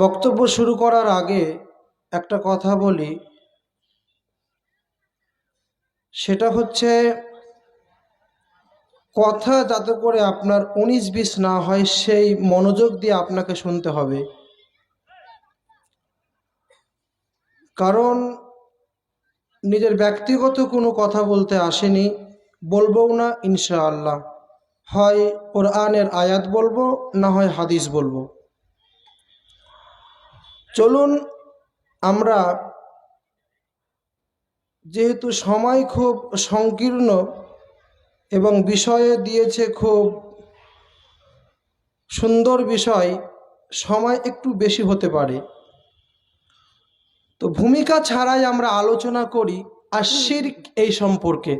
বক্তব্য শুরু করার আগে একটা কথা বলি। সেটা হচ্ছে, কথা যাতে করে আপনার উনিশ বিশ না হয়, সেই মনোযোগ দিয়ে আপনাকে শুনতে হবে। কারণ নিজের ব্যক্তিগত কোনো কথা বলতে আসেনি বলব না, ইনশাআল্লাহ। হয় ওর কোরআনের আয়াত বলব, না হয় হাদিস বলব। চলুন আমরা যেহেতু সময় খুব সংকীর্ণ এবং বিষয়ে দিয়েছে খুব সুন্দর বিষয়, সময় একটু বেশি হতে পারে। তো ভূমিকা ছাড়াই আমরা আলোচনা করি আর শির্ক এই সম্পর্কে।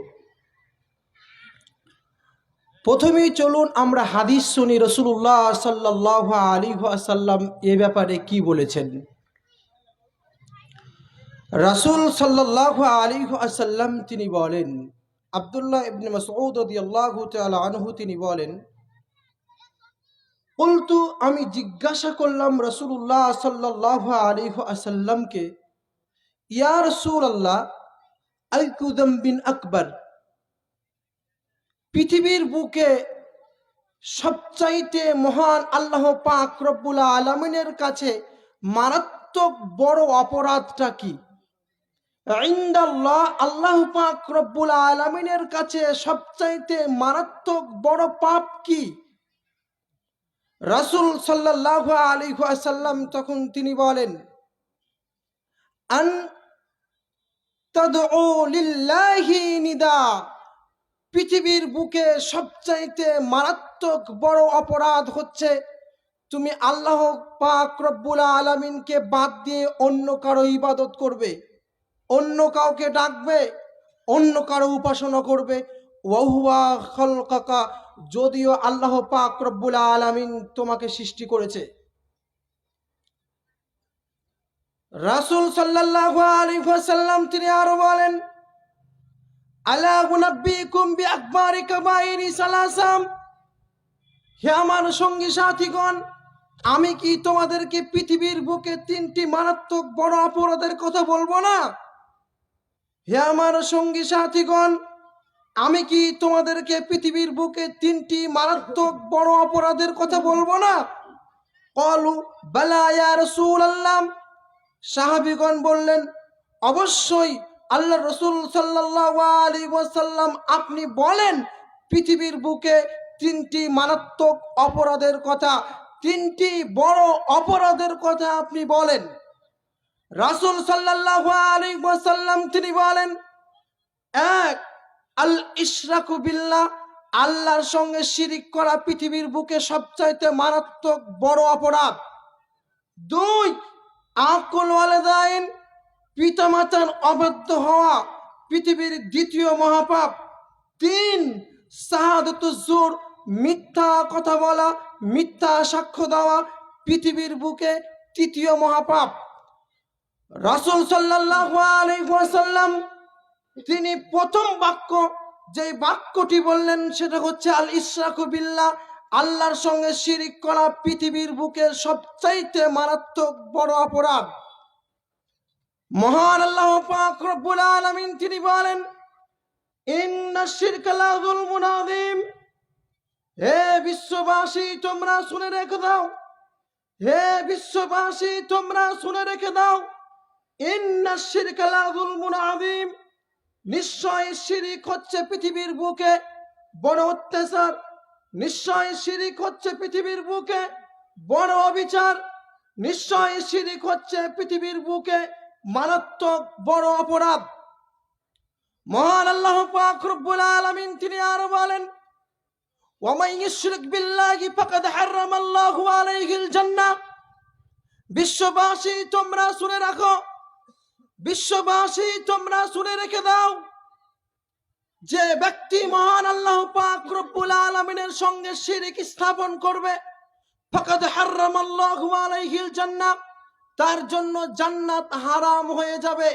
প্রথমেই চলুন আমরা হাদিস শুনি রসুল্লাহ সাল্লাহ আলী আসাল্লাম এ ব্যাপারে কি বলেছেন। রাসুল সাল্লাহ আলী আসাল্লাম তিনি বলেন, আবদুল্লাহ ইবনে রাদিয়াল্লাহু তাআলা আনহু তিনি বলেন বলতু আমি জিজ্ঞাসা করলাম রসুল্লাহ সাল্লাহ আলী আসাল্লামকে ইয়া আইকুদম বিন আকবর। পৃথিবীর বুকে সবচাইতে মহান আল্লাহ পাক রব্বুল আলমিনের কাছে মারাত্মক বড় অপরাধটা কি? ইন্দাল্লাহ আল্লাহ পাক রব্বুল আলমিনের কাছে সবচাইতে মারাত্মক বড় পাপ কি? রাসুল সাল্লাহ আলী সাল্লাম তখন তিনি বলেন, আন তাদউ লিল্লাহি নিদা। পৃথিবীর বুকে সবচাইতে মারাত্মক বড় অপরাধ হচ্ছে, তুমি আল্লাহ পাক রব্বুল আলমিনকে বাদ দিয়ে অন্য কারও ইবাদত করবে, অন্য কাউকে ডাকবে, অন্য কারও উপাসনা করবে। ওহুয়া খলকাকা, যদিও আল্লাহ পাক রব্বুল আলমিন তোমাকে সৃষ্টি করেছে। রাসুল সাল্লাহ আলী সাল্লাম তিনি আরও বলেন আলা হে আমার সঙ্গী সাথীগণ, আমি কি তোমাদেরকে পৃথিবীর বুকে তিনটি মারাত্মক বড় অপরাধের কথা বলব না? হে আমার সঙ্গী সাথীগণ, আমি কি তোমাদেরকে পৃথিবীর বুকে তিনটি মারাত্মক বড় অপরাধের কথা বলব না? বললেন, অবশ্যই আল্লাহ রসুল ওয়াসাল্লাম আপনি বলেন, পৃথিবীর বুকে তিনটি মারাত্মক অপরাধের কথা, তিনটি বড় অপরাধের কথা আপনি বলেন। রাসুল সাল্লাহ আলী ওয়াসাল্লাম তিনি বলেন, এক, আল ইশরাকু বিল্লাহ, আল্লাহর সঙ্গে শিরিক করা পৃথিবীর বুকে সবচাইতে মারাত্মক বড় অপরাধ। দুই, আকুল ওয়ালেদাইন পিতামাতার অবাধ্য হওয়া পৃথিবীর দ্বিতীয় মহাপাপ। তিন, শাহাদত জোর মিথ্যা কথা বলা, মিথ্যা সাক্ষ্য দেওয়া পৃথিবীর বুকে তৃতীয় মহাপাপ। রাসুল আলাইসাল্লাম তিনি প্রথম বাক্য যে বাক্যটি বললেন সেটা হচ্ছে আল ইসরাকু বিল্লাহ, আল্লাহর সঙ্গে শিরিক করা পৃথিবীর বুকে সবচাইতে মারাত্মক বড় অপরাধ। মহান আল্লাহ পাক রব্বুল আলামিন তিনি বলেন, ইন্না শিরকা লা যুলমুন আযীম। হে বিশ্ববাসী, তোমরা শুনে রেখে দাও। হে বিশ্ববাসী, তোমরা শুনে রেখে দাও। ইন্না শিরকা লা যুলমুন আযীম। নিশ্চয় শিরিক হচ্ছে পৃথিবীর বুকে। বড় অত্যাচার। নিশ্চয় শিরিক হচ্ছে পৃথিবীর বুকে। বড় অবিচার। নিশ্চয় শিরিক হচ্ছে পৃথিবীর বুকে। মারাত্মক বড় অপরাধ। মহান আল্লাহ পাক রব্বুল আলামিন তিনি আরও বলেন, ওয়ামাই ইশরিক বিল্লাহি ফাকাদ হারামাল্লাহু আলাইহিল জান্নাহ। বিশ্ববাসী, তোমরা শুনে রাখো, বিশ্ববাসী, তোমরা শুনে রেখে দাও যে ব্যক্তি মহান আল্লাহ পাক রব্বুল আলামিনের সঙ্গে শিরিক স্থাপন করবে, ফাকাদ হারামাল্লাহু আলাইহিল জান্নাহ। তার জন্য জান্নাত হারাম হয়ে যাবে।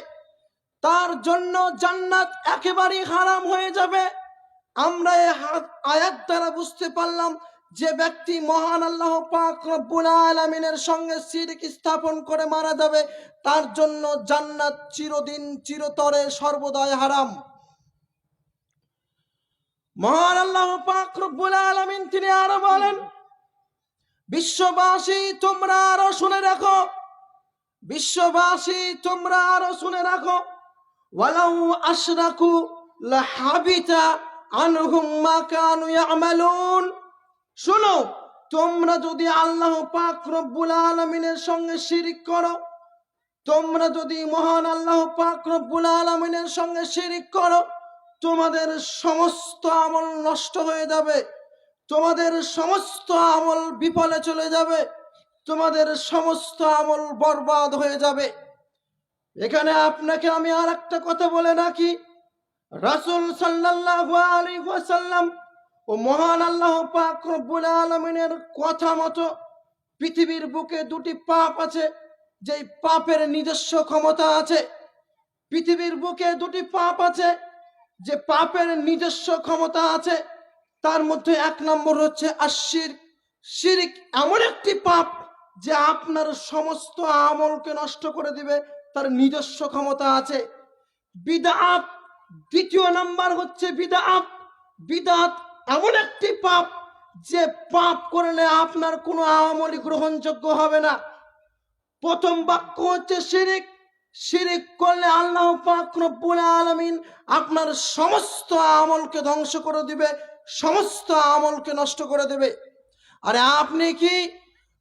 তার জন্য জান্নাত একেবারেই হারাম হয়ে যাবে। আমরা এই আয়াত দ্বারা বুঝতে পারলাম যে ব্যক্তি মহান আল্লাহ পাক রব্বুল আলামিনের সঙ্গে শিরক স্থাপন করে মারা যাবে, তার জন্য জান্নাত চিরদিন চিরতরে সর্বদাই হারাম। মহান আল্লাহ পাক রব্বুল আলামিন তিনি আরও বলেন, বিশ্ববাসী, তোমরা আরও শুনে রাখো বিশ্ববাসী, তোমরা আরও শুনে রাখো। ওয়ালাউ আশরাকু লাহাবিতা আনহুম মা কানু ইয়ামালুন। শোনো, তোমরা যদি আল্লাহ পাক রব্বুল আলামিনের সঙ্গে শিরিক করো, তোমরা যদি মহান আল্লাহ পাক রব্বুল আলামিনের সঙ্গে শিরিক করো, তোমাদের সমস্ত আমল নষ্ট হয়ে যাবে, তোমাদের সমস্ত আমল বিফলে চলে যাবে। তোমাদের সমস্ত আমল বরবাদ হয়ে যাবে। এখানে আপনাকে আমি আর একটা কথা বলে রাখি। রাসূল সাল্লাল্লাহু আলাইহি ওয়াসাল্লাম ও মহান আল্লাহ পাক রব্বুল আলমিনের কথা মতো পৃথিবীর বুকে দুটি পাপ আছে, যেই পাপের নিজস্ব ক্ষমতা আছে। পৃথিবীর বুকে দুটি পাপ আছে, যে পাপের নিজস্ব ক্ষমতা আছে। তার মধ্যে এক নম্বর হচ্ছে আশির শিরিক এমন একটি পাপ যে আপনার সমস্ত আমলকে নষ্ট করে দিবে, তার নিজস্ব ক্ষমতা আছে। বিদাত দ্বিতীয় নাম্বার হচ্ছে বিদাত। বিদাত এমন একটি পাপ যে পাপ করলে আপনার কোনো আমলই গ্রহণযোগ্য হবে না। প্রথম বাক্য হচ্ছে শিরিক। শিরিক করলে আল্লাহ পাক আলামিন আপনার সমস্ত আমলকে ধ্বংস করে দিবে, সমস্ত আমলকে নষ্ট করে দেবে। আরে আপনি কি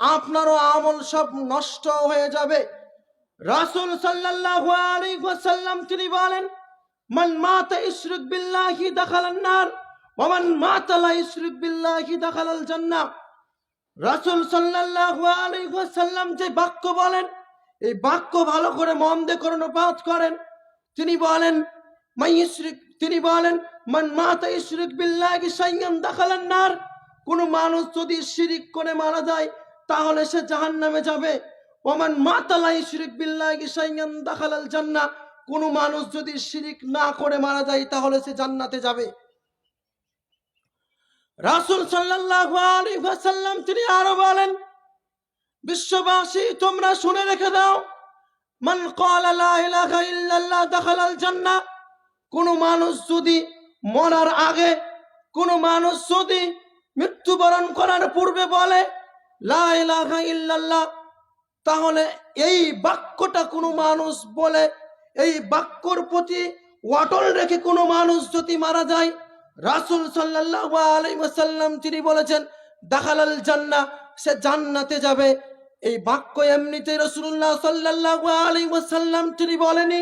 আপনারও আমল সব নষ্ট হয়ে যাবে। রাসূল ওয়াসাল্লাম তিনি বলেন, মান মাতা ইশরিক বিল্লাহি দাখালান নার, ওয়া মান মাতা লা ইশরিক বিল্লাহি দাখালাল জান্নাহ। রাসূল সাল্লাল্লাহু আলাইহি ওয়াসাল্লাম যে বাক্য বলেন, এই বাক্য ভালো করে মন দিয়ে কর্ণপাত করেন। তিনি বলেন মাই তিনি বলেন, মান মাতা ইশরিক বিল্লাহি শাইয়ান দাখালান নার, কোন মানুষ যদি শিরিক করে মারা যায় তাহলে সে জাহান্নামে যাবে। ওমান মাতালাই শিরিক বিল্লাহি শাইয়ান দাখালাল জান্নাহ। কোন মানুষ যদি শিরিক না করে মারা যায়, তাহলে সে জান্নাতে যাবে। রাসূল ওয়াসাল্লাম, তিনি আরও বলেন, বিশ্ববাসী, তোমরা শুনে রেখে দাও, মান ক্বালা জান্নাহ। কোন মানুষ যদি মরার আগে, কোন মানুষ যদি মৃত্যুবরণ করার পূর্বে বলে তাহলে এই বাক্যটা কোনো মানুষ বলে, এই বাক্যর প্রতি অটল রেখে কোনো মানুষ যদি মারা যায়, রাসূল ওয়াসাল্লাম তিনি বলেছেন, দাখালাল জান্না সে জান্নাতে যাবে। এই বাক্য এমনিতে রাসূলুল্লাহ সাল্লাল্লাহু আলাইহি ওয়াসাল্লাম তিনি বলেনি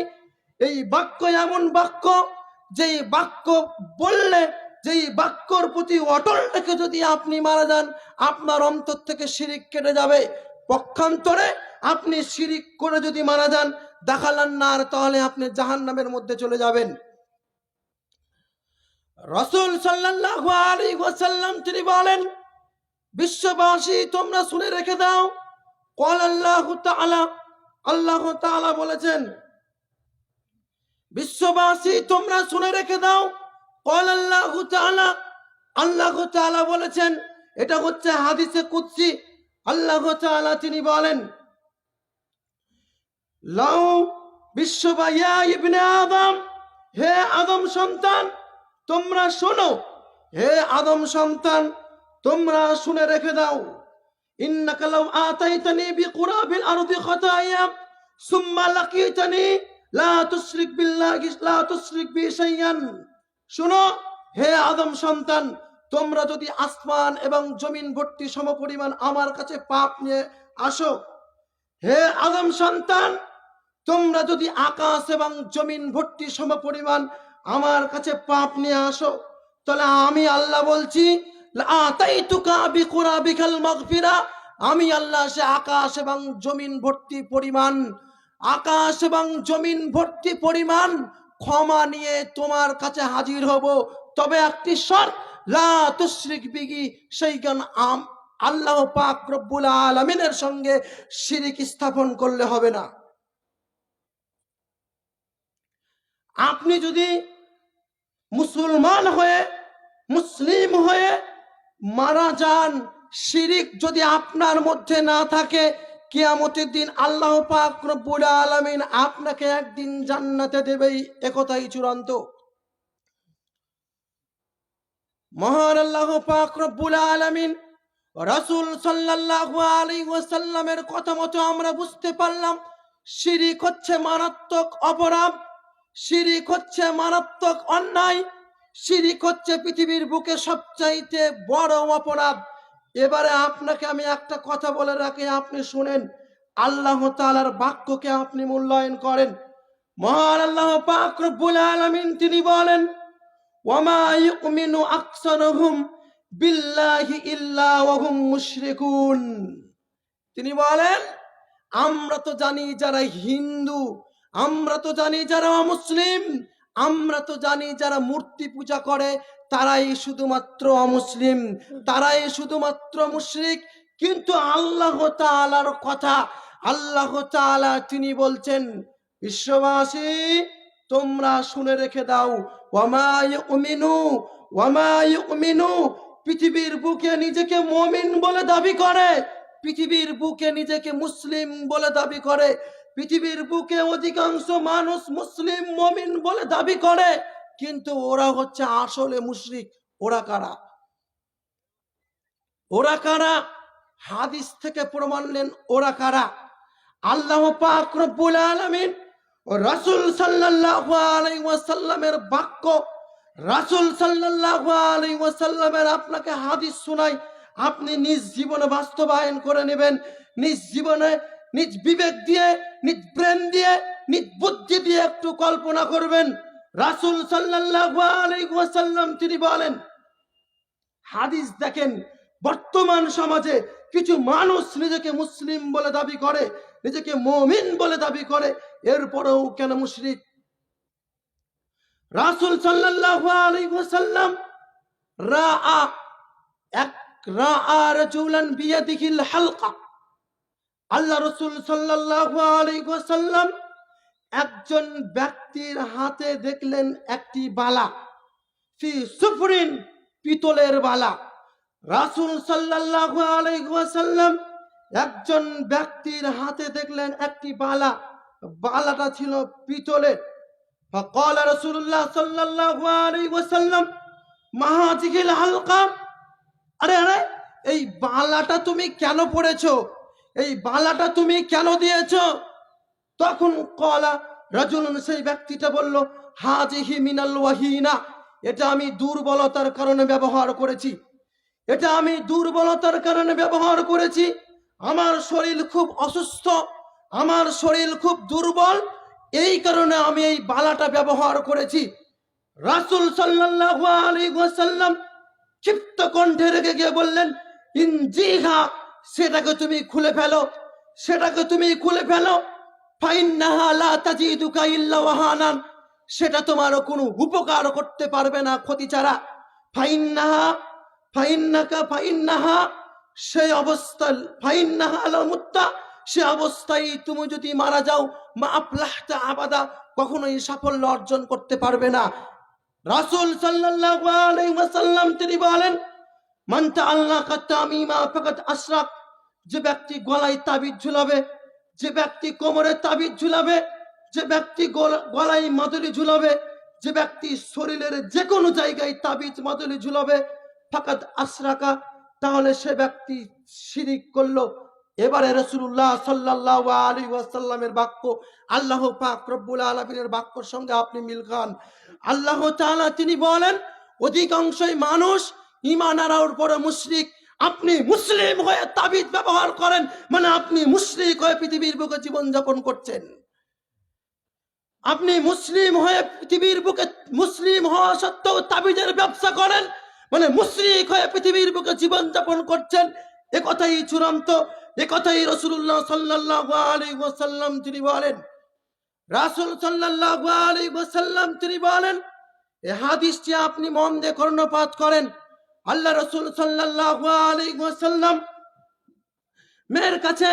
এই বাক্য এমন বাক্য, যেই বাক্য বললে যেই বাক্যর প্রতি অটল রেখে যদি আপনি মারা যান, আপনার অন্তর থেকে শিরিক কেটে যাবে। পক্ষান্তরে আপনি শিরিক করে যদি মারা যান, দেখালান না আর তাহলে আপনি জাহান নামের মধ্যে চলে যাবেন। রসুল ওয়াসাল্লাম তিনি বলেন, বিশ্ববাসী, তোমরা শুনে রেখে দাও। কল আল্লাহ আল্লাহ বলেছেন, বিশ্ববাসী, তোমরা শুনে রেখে দাও আল্লাহ বলেছেন, এটা হচ্ছে হাদিসে কুদসি। আল্লাহ তিনি বলেন ইবনে আদম, হে আদম সন্তান, তোমরা শোনো, হে আদম সন্তান, তোমরা শুনে রেখে দাও, ইন্নাকা লাউ আতাইতানি বিকুরাবিল আরদি খাতায়া, সুম্মা লাকিতানি লা তুশরিক বিল্লাহি, লা তুশরিক বি শাইয়ান শোনো, হে আদম সন্তান, তোমরা যদি আসমান এবং জমিন ভর্তি সমপরিমাণ আমার কাছে পাপ নিয়ে আসো, হে আদম সন্তান, তোমরা যদি আকাশ এবং জমিন ভর্তি সমপরিমাণ আমার কাছে পাপ নিয়ে আসো, তাহলে আমি আল্লাহ বলছি আমি আল্লাহ সে আকাশ এবং জমিন ভর্তি পরিমাণ, আকাশ এবং জমিন ভর্তি পরিমাণ ক্ষমা নিয়ে তোমার কাছে হাজির হব। তবে একটি শর্ত, লা তুশরিক বিগি সেই জ্ঞান আম আল্লাহ পাক রব্বুল আলামিনের সঙ্গে শিরিক স্থাপন করলে হবে না। আপনি যদি মুসলমান হয়ে, মুসলিম হয়ে মারা যান, শিরিক যদি আপনার মধ্যে না থাকে কিয়ামতের দিন আল্লাহ পাক রব্বুল আলামিন আপনাকে একদিন জান্নাতে দেবেই একথাই চূড়ান্ত। মহান আল্লাহ পাক রব্বুল আলামিন রাসূল সাল্লাল্লাহু আলাইহি ওয়াসাল্লামের কথা মতো আমরা বুঝতে পারলাম, শিরিক হচ্ছে মারাত্মক অপরাধ, শিরিক হচ্ছে মারাত্মক অন্যায়, শিরিক হচ্ছে পৃথিবীর বুকে সবচাইতে বড় অপরাধ। এবারে আপনাকে আমি একটা কথা বলে রাখি, আপনি শুনেন। আল্লাহ তালার বাক্যকে আপনি মূল্যায়ন করেন। মহান আল্লাহ পাক রব্বুল আলামিন তিনি বলেন বিল্লাহি তিনি বলেন, আমরা তো জানি যারা হিন্দু, আমরা তো জানি যারা মুসলিম আমরা তো জানি যারা মূর্তি পূজা করে তারাই শুধুমাত্র অমুসলিম, তারাই শুধুমাত্র মুশরিক। কিন্তু আল্লাহ তাআলার কথা, আল্লাহ তাআলা তিনি বলছেন, বিশ্ববাসী, তোমরা শুনে রেখে দাও, ওয়ামা ইউমিনু ওয়ামা ইউমিনু, পৃথিবীর বুকে নিজেকে মুমিন বলে দাবি করে, পৃথিবীর বুকে নিজেকে মুসলিম বলে দাবি করে, পৃথিবীর বুকে অধিকাংশ মানুষ মুসলিম মমিন বলে দাবি করে। কিন্তু ওরা হচ্ছে আসলে মুশরিক। ওরা কারা? ওরা কারা? হাদিস থেকে প্রমাণ নেন, ওরা কারা? আল্লাহ পাক রব্বুল আলামিন রাসূল সাল্লাল্লাহু আলাইহি ওয়াসাল্লামের বাক্য, রাসূল সাল্লাল্লাহু আলাইহি ওয়াসাল্লামের আপনাকে হাদিস শোনাই, আপনি নিজ জীবনে বাস্তবায়ন করে নেবেন, নিজ জীবনে নিজ বিবেক দিয়ে, নিজ ব্রেন দিয়ে, নিজ বুদ্ধি দিয়ে একটু কল্পনা করবেন। রাসূল ওয়াসাল্লাম, তিনি বলেন, হাদিস দেখেন, বর্তমান সমাজে কিছু মানুষ নিজেকে মুসলিম বলে দাবি করে, নিজেকে মমিন বলে দাবি করে, এরপরেও কেন মুশরিক? রাসূল ওয়াসাল্লাম, রাআ, এক রাআ রাজুলান বিয়াদিহিল হালকা। আল্লাহ রসুল সাল্লাল্লাহু আলাইহি ওয়াসাল্লাম একজন ব্যক্তির হাতে দেখলেন একটি বালা ফি সুফরিন পিতলের বালা রাসূল সাল্লাল্লাহু আলাইহি ওয়াসাল্লাম একজন ব্যক্তির হাতে দেখলেন একটি বালা বালাটা ছিল পিতলের فقال رسول الله صلى الله عليه وسلم ما هذه الحلقة আরে আরে এই বালাটা তুমি কেন পড়েছো এই বালাটা তুমি কেন দিয়েছো তখন কলা রাজুলন সেই ব্যক্তিটা বলল, হাজিহি মিনাল ওয়াহিনা, এটা আমি দুর্বলতার কারণে ব্যবহার করেছি। এটা আমি দুর্বলতার কারণে ব্যবহার করেছি। আমার শরীর খুব অসুস্থ, আমার শরীর খুব দুর্বল, এই কারণে আমি এই বালাটা ব্যবহার করেছি। রাসুল আলাইহি ওয়াসাল্লাম ক্ষিপ্ত কণ্ঠে রেগে গিয়ে বললেন ইনজিহা সেটাকে তুমি খুলে ফেলো, সেটাকে তুমি খুলে ফেলো। সেটা তোমার কোনো উপকার করতে পারবে না ক্ষতি ছাড়া ফাইন্নাহা, ফাইন্নাকা ফাইন্নাহা সেই অবস্থা ফাইন্নাহা মুত্তা, সে অবস্থায় তুমি যদি মারা যাও, মা আফলাহতা আবাদা, কখনোই সাফল্য অর্জন করতে পারবে না। রাসূল ওয়াসাল্লাম তিনি বলেন, মান তাআল্লাকা তামিমা ফাকাত আশরাক যে ব্যক্তি গলায় তাবিজ ঝুলাবে যে ব্যক্তি কোমরে তাবিজ ঝুলাবে, যে ব্যক্তি গলা- গলায় মাদুলি ঝুলাবে, যে ব্যক্তি শরীরের যে কোনো জায়গায় তাবিজ মাদুলি ঝুলাবে ফাকাত আশরাকা তাহলে সে ব্যক্তি শিরিক করল। এবারে রসুল্লাহ সাল্লাহ আলী ওয়াসাল্লামের বাক্য, আল্লাহ পাক রব্বুল আলমিনের বাক্যর সঙ্গে আপনি মিল খান। আল্লাহ তিনি বলেন, অধিকাংশই মানুষ ইমান আনার পরে মুশরিক আপনি মুসলিম হয়ে তাবিজ ব্যবহার করেন মানে আপনি মুশরিক হয়ে পৃথিবীর বুকে জীবন যাপন করছেন। আপনি মুসলিম হয়ে পৃথিবীর বুকে মুসলিম হওয়া সত্ত্বেও তাবিজের ব্যবসা করেন মানে মুশরিক হয়ে পৃথিবীর বুকে জীবন যাপন করছেন। এ কথাই চূড়ান্ত, এ কথাই রসুল্লাহ সাল্লাল্লাহু আলাইহি ওয়াসাল্লাম তিনি বলেন। রাসুল সাল্লাল্লাহু আলাইহি ওয়াসাল্লাম তিনি বলেন, এ হাদিসটি আপনি মন দিয়ে কর্ণপাত করেন আল্লাহ রসুল ওয়াসাল্লাম, মেয়ের কাছে,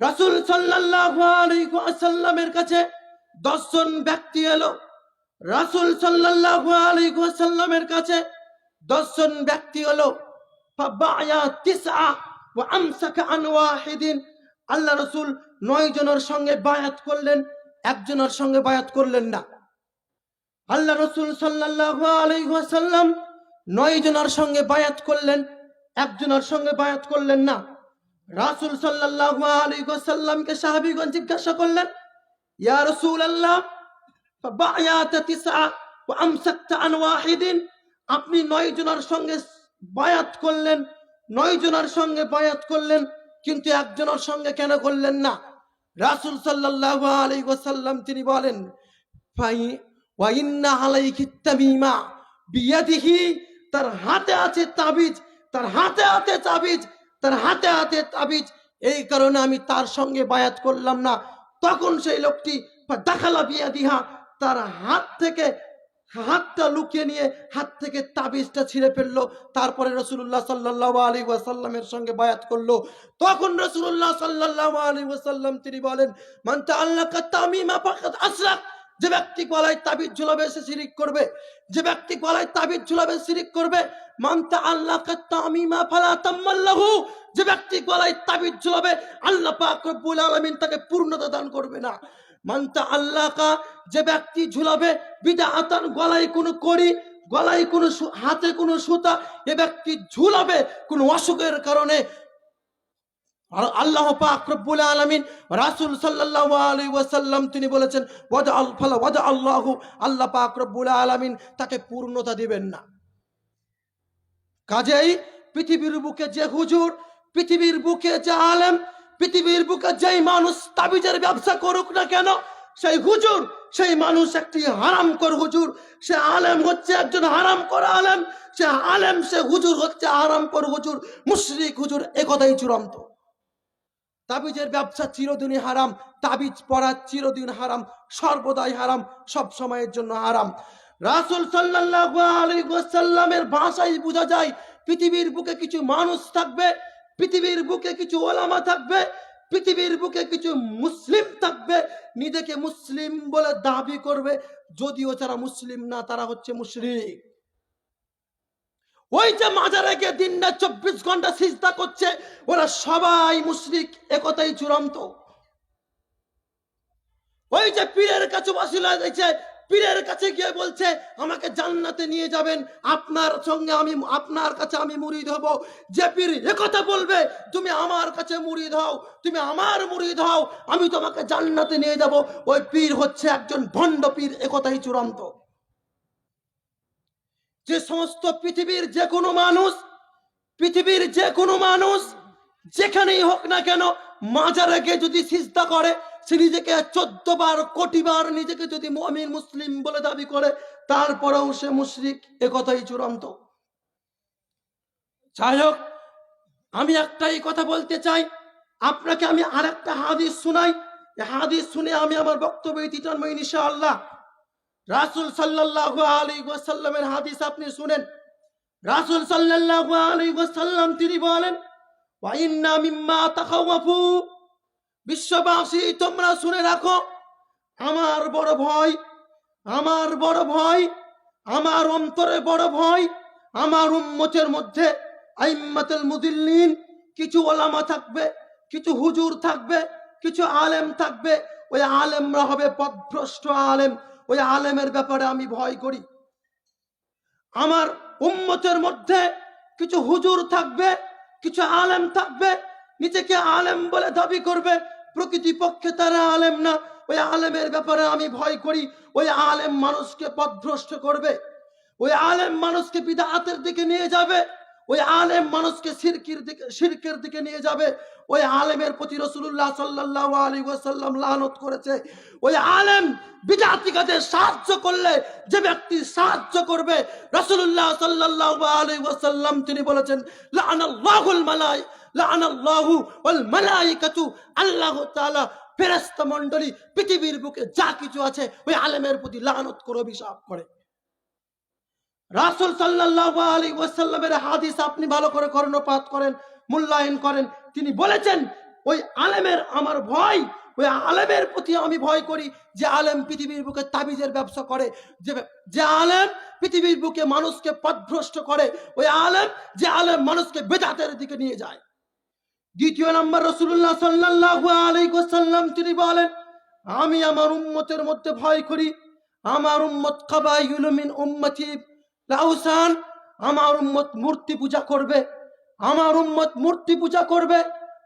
রাসূল সাল্লাল্লাহু কাছে দশজন ব্যক্তি এলো। রাসূল ওয়াসাল্লামের কাছে দশজন ব্যক্তি হলো আল্লাহ রসুল নয় জনের সঙ্গে বায়াত করলেন, একজনের সঙ্গে বায়াত করলেন না। আল্লাহ রসুল সাল্লাল্লাহু আলাইহি ওয়াসাল্লাম নয় জনের সঙ্গে বায়াত করলেন একজনের সঙ্গে বায়াত করলেন না। রাসূল সাল্লাল্লাহু আলাইহি ওয়াসাল্লামকে সাহাবীগণ জিজ্ঞাসা করলেন, ইয়া আন ওয়াহিদিন আপনি নয় জনের সঙ্গে বায়াত করলেন, নয় জনের সঙ্গে বায়াত করলেন, কিন্তু একজনের সঙ্গে কেন করলেন না? রাসূল সাল্লাল্লাহু আলাইহি ওয়াসাল্লাম তিনি বলেন, ফাই, ওয়া ইন্না আলাইহি তামিমা বিয়াদিহি তার হাতে আছে তাবিজ, তার হাতে হাতে তাবিজ, তার হাতে হাতে তাবিজ। এই কারণে আমি তার সঙ্গে বায়াত করলাম না। তখন সেই লোকটি দেখালা বিয়াদিহা তার হাত থেকে হাতটা লুকিয়ে নিয়ে হাত থেকে তাবিজটা ছিঁড়ে ফেলল। তারপরে রসুল্লাহ সাল্লাহ আলী ওয়াসাল্লামের সঙ্গে বায়াত করল। তখন রসুল্লাহ সাল্লাহ আলী ওয়াসাল্লাম তিনি বলেন মানতে আল্লাহ তামিমা যে ব্যক্তি গলায় তাবিজ ঝুলাবে সে শিরিক করবে। যে ব্যক্তি গলায় তাবিজ ঝুলাবে, শিরিক করবে। মানতে আল্লাহ তামিমা ফালা তাম্মাল্লাহু। যে ব্যক্তি তাবিজ ঝুলাবে, আল্লাহ পাক রব্বুল আলামিন তাকে পূর্ণতা দান করবে না। মানতা আল্লাহ কা যে ব্যক্তি ঝুলাবে বিদা আতার গলায় কোনো কড়ি, গলায় কোনো হাতে কোনো সুতা, এ ব্যক্তি ঝুলাবে কোনো অসুখের কারণে। আল্লাহ পাক রব্বুল আলামিন রাসূল সাল্লাল্লাহু আলাইহি ওয়াসাল্লাম তিনি বলেছেন ওয়াদা আল, ফালা আল্লাহ পাক রব্বুল আলামিন তাকে পূর্ণতা দিবেন না। কাজেই পৃথিবীর বুকে যে হুজুর, পৃথিবীর বুকে যে আলেম, পৃথিবীর বুকে যেই মানুষ তাবিজের ব্যবসা করুক না কেন, সেই হুজুর, সেই মানুষ একটি হারাম কর হুজুর। সে আলেম হচ্ছে একজন হারাম কর আলেম, সে আলেম, সে হুজুর হচ্ছে হারাম কর হুজুর। মুশরিক হুজুর একথাই চূড়ান্ত। তাবিজের ব্যবসা চিরদিনই হারাম, তাবিজ পড়া চিরদিন হারাম, সর্বদাই হারাম, সব সময়ের জন্য হারাম। রাসূল ওয়াসাল্লামের ভাষায় বোঝা যায়, পৃথিবীর বুকে কিছু মানুষ থাকবে, পৃথিবীর বুকে কিছু ওলামা থাকবে, পৃথিবীর বুকে কিছু মুসলিম থাকবে, নিজেকে মুসলিম বলে দাবি করবে, যদিও তারা মুসলিম না, তারা হচ্ছে মুশরিক। ওই যে মাজারে গিয়ে দিন না চব্বিশ ঘণ্টা সিজদা করছে, ওরা সবাই মুশরিক, একতাই চূড়ান্ত। ওই যে পীরের কাছে বাসিলা দিয়েছে, পীরের কাছে গিয়ে বলছে, আমাকে জান্নাতে নিয়ে যাবেন, আপনার সঙ্গে আমি, আপনার কাছে আমি মুরিদ হব। যে পীর একথা বলবে, তুমি আমার কাছে মুরিদ হও, তুমি আমার মুরিদ হও, আমি তোমাকে জান্নাতে নিয়ে যাব। ওই পীর হচ্ছে একজন ভণ্ড পীর একথাই চূড়ান্ত। যে সমস্ত পৃথিবীর যে কোনো মানুষ, পৃথিবীর যে কোনো মানুষ, যেখানেই হোক না কেন, মাজারে গিয়ে যদি সিজদা করে, সে নিজেকে চোদ্দ বার কোটি বার নিজেকে যদি মমিন, মুসলিম বলে দাবি করে, তারপরেও সে মুশরিক একথাই চূড়ান্ত। যাই হোক আমি একটাই কথা বলতে চাই, আপনাকে আমি আর একটা হাদিস শোনাই। হাদিস শুনে আমি আমার বক্তব্য টানবো ইনশাআল্লাহ। রাসূল সাল্লাল্লাহু আলাইহি ওয়াসাল্লামের হাদিস আপনি শুনেন। রাসূল সাল্লাল্লাহু আলাইহি ওয়াসাল্লাম তিনি বলেন, ওয়া ইন্না মিম্মা তাখাওয়াফু। বিশ্ববাসী, তোমরা শুনে রাখো, আমার বড় ভয়, আমার বড় ভয়, আমার অন্তরে বড় ভয়, আমার উম্মতের মধ্যে আইম্মাতুল মুদিল্লিন, কিছু ওলামা থাকবে, কিছু হুজুর থাকবে, কিছু আলেম থাকবে। ওই আলেমরা হবে পথভ্রষ্ট আলেম। ওই আলেমের ব্যাপারে আমি ভয় করি। আমার উম্মতের মধ্যে কিছু হুজুর থাকবে, কিছু আলেম থাকবে, নিজেকে আলেম বলে দাবি করবে প্রকৃতি পক্ষে তারা আলেম না। ওই আলেমের ব্যাপারে আমি ভয় করি, ওই আলেম মানুষকে পথভ্রষ্ট করবে, ওই আলেম মানুষকে বিদাতের দিকে নিয়ে যাবে ওই আলেম মানুষকে সিরকির দিকে শিরকের দিকে নিয়ে যাবে। ওই আলেমের প্রতি রসুল্লাহ সাল্লাহ আলী ওয়াসাল্লাম লানত করেছে। ওই আলেম বিজাতিকাদের সাহায্য করলে, যে ব্যক্তি সাহায্য করবে রসুল্লাহ সাল্লাহ আলী ওয়াসাল্লাম তিনি বলেছেন, লানাল্লাহুল মালাই, লানাল্লাহু ওয়াল মালাইকাতু, আল্লাহ তাআলা ফেরেশতা মণ্ডলী পৃথিবীর বুকে যা কিছু আছে, ওই আলেমের প্রতি লানত করে অভিশাপ করে। রাসূল সাল্লাল্লাহু আলাইহি ওয়াসাল্লামের হাদিস আপনি ভালো করে কর্ণপাত করেন, মূল্যায়ন করেন। তিনি বলেছেন, ওই আলেমের আমার ভয়, ওই আলেমের প্রতি আমি ভয় করি যে আলেম পৃথিবীর বুকে তাবিজের ব্যবসা করে, যে যে আলেম পৃথিবীর বুকে মানুষকে পথভ্রষ্ট করে, ওই আলেম যে আলেম মানুষকে বেদাতের দিকে নিয়ে যায়। দ্বিতীয় নম্বর রসুল্লাহ সাল্লাল্লাহু আলাইহি ওয়াসাল্লাম তিনি বলেন, আমি আমার উম্মতের মধ্যে ভয় করি। আমার উম্মত কাবাইল মিন উম্মতি লাউসান, আমার উম্মত মূর্তি পূজা করবে, আমার উম্মত মূর্তি পূজা করবে।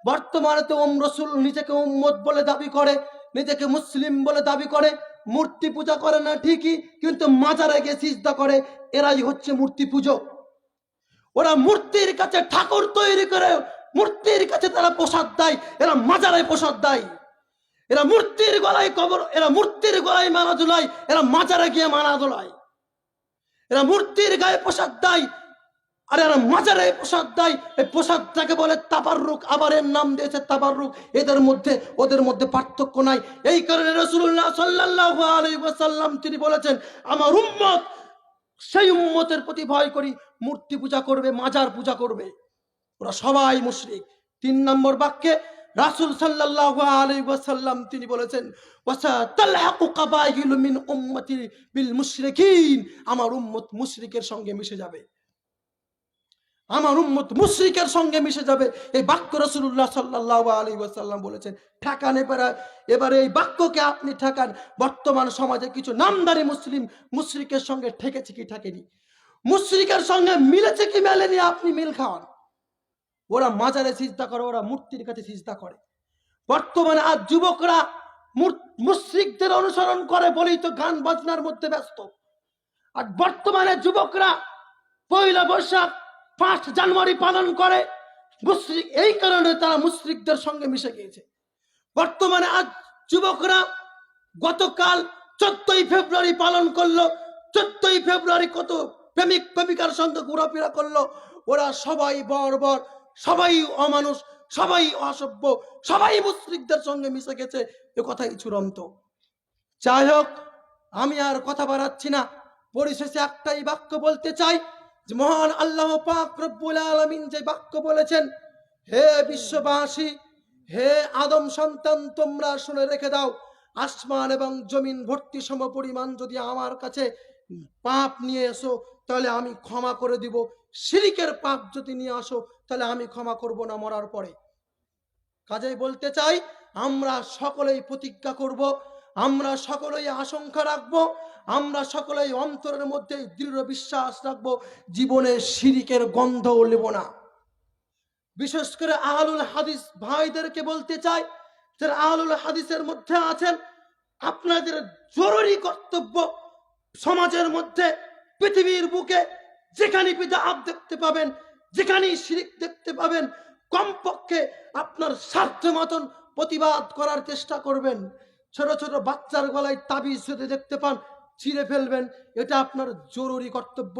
বর্তমানে তো ওম রসুল নিজেকে উম্মত বলে দাবি করে, নিজেকে মুসলিম বলে দাবি করে, মূর্তি পূজা করে না ঠিকই, কিন্তু মাজারে গিয়ে সিজদা করে, এরাই হচ্ছে মূর্তি পুজো ওরা মূর্তির কাছে ঠাকুর তৈরি করে, মূর্তির কাছে তারা প্রসাদ দেয়, এরা মাজারে প্রসাদ দেয়। এরা মূর্তির গলায় কবর, এরা মূর্তির গলায় মানা দোলায় এরা মাজারে গিয়ে মানা দোলায় এরা মূর্তির গায়ে প্রসাদ দেয়, আর এরা মাজারে প্রসাদ দেয়। এই প্রসাদটাকে বলে তাবাররুক, আবার এর নাম দিয়েছে তাবাররুক। এদের মধ্যে, ওদের মধ্যে পার্থক্য নাই। এই কারণে রসুল্লাহ সাল্লাল্লাহু আলাইহি ওয়াসাল্লাম তিনি বলেছেন, আমার উম্মত, সেই উম্মতের প্রতি ভয় করি। মূর্তি পূজা করবে, মাজার পূজা করবে। ওরা সবাই মুশরিক। তিন নম্বর বাক্যে রাসূল সাল্লাল্লাহু আলাইহি ওয়াসাল্লাম, তিনি বলেছেন আমার উম্মত মুশরিকের সঙ্গে মিশে যাবে। আমার উম্মত মুশরিকের সঙ্গে মিশে যাবে। এই বাক্য রাসূলুল্লাহ সাল্লাল্লাহু আলাইহি ওয়াসাল্লাম বলেছেন, ঠেকান এবারে এবারে এই বাক্যকে আপনি ঠেকান। বর্তমান সমাজে কিছু নামদারি মুসলিম মুশরিকের সঙ্গে ঠেকেছে কি ঠেকেনি? মুশরিকের সঙ্গে মিলেছে কি মেলেনি? আপনি মিল খাওয়ান। ওরা মাজারে সিজদা করে, ওরা মূর্তির কাছে সিজদা করে। বর্তমানে আজ যুবকরা মুশরিকদের অনুসরণ করে বলেই তো গান বাজনার মধ্যে ব্যস্ত। আর বর্তমানে যুবকরা পয়লা বৈশাখ, পাঁচ জানুয়ারি পালন করে, মুশরিক, এই কারণে তারা মুশরিকদের সঙ্গে মিশে গিয়েছে। বর্তমানে আজ যুবকরা গতকাল চোদ্দই ফেব্রুয়ারি পালন করল, চোদ্দই ফেব্রুয়ারি কত প্রেমিক প্রেমিকার সঙ্গে ঘোরাফেরা করল, ওরা সবাই বর্বর সবাই অমানুষ, সবাই অসভ্য, সবাই মুসলিকদের সঙ্গে মিশে গেছে, এ কথাই চূড়ান্ত। যাই হোক, আমি আর কথা বাড়াচ্ছি না। পরিশেষে একটাই বাক্য বলতে চাই, যে মহান আল্লাহ পাক আলামিন যে বাক্য বলেছেন, হে বিশ্ববাসী, হে আদম সন্তান, তোমরা শুনে রেখে দাও, আসমান এবং জমিন ভর্তি সম পরিমাণ যদি আমার কাছে পাপ নিয়ে এসো, তাহলে আমি ক্ষমা করে দিব। শিরিকের পাপ যদি নিয়ে আসো, তাহলে আমি ক্ষমা করব না মরার পরে। কাজেই বলতে চাই, আমরা সকলেই প্রতিজ্ঞা করব, আমরা সকলেই আশঙ্কা রাখব, আমরা সকলেই অন্তরের মধ্যে দৃঢ় বিশ্বাস রাখব, জীবনে শিরিকের গন্ধও নেব না। বিশেষ করে আহলুল হাদিস ভাইদেরকে বলতে চাই, যারা আহলুল হাদিসের মধ্যে আছেন, আপনাদের জরুরি কর্তব্য সমাজের মধ্যে, পৃথিবীর বুকে যেখানে পিতা আপ দেখতে পাবেন, যেখানেই শিরিক দেখতে পাবেন, কমপক্ষে আপনার স্বার্থ মতন প্রতিবাদ করার চেষ্টা করবেন। ছোট ছোট বাচ্চার গলায় তাবিজ যদি দেখতে পান ছিঁড়ে ফেলবেন, এটা আপনার জরুরি কর্তব্য।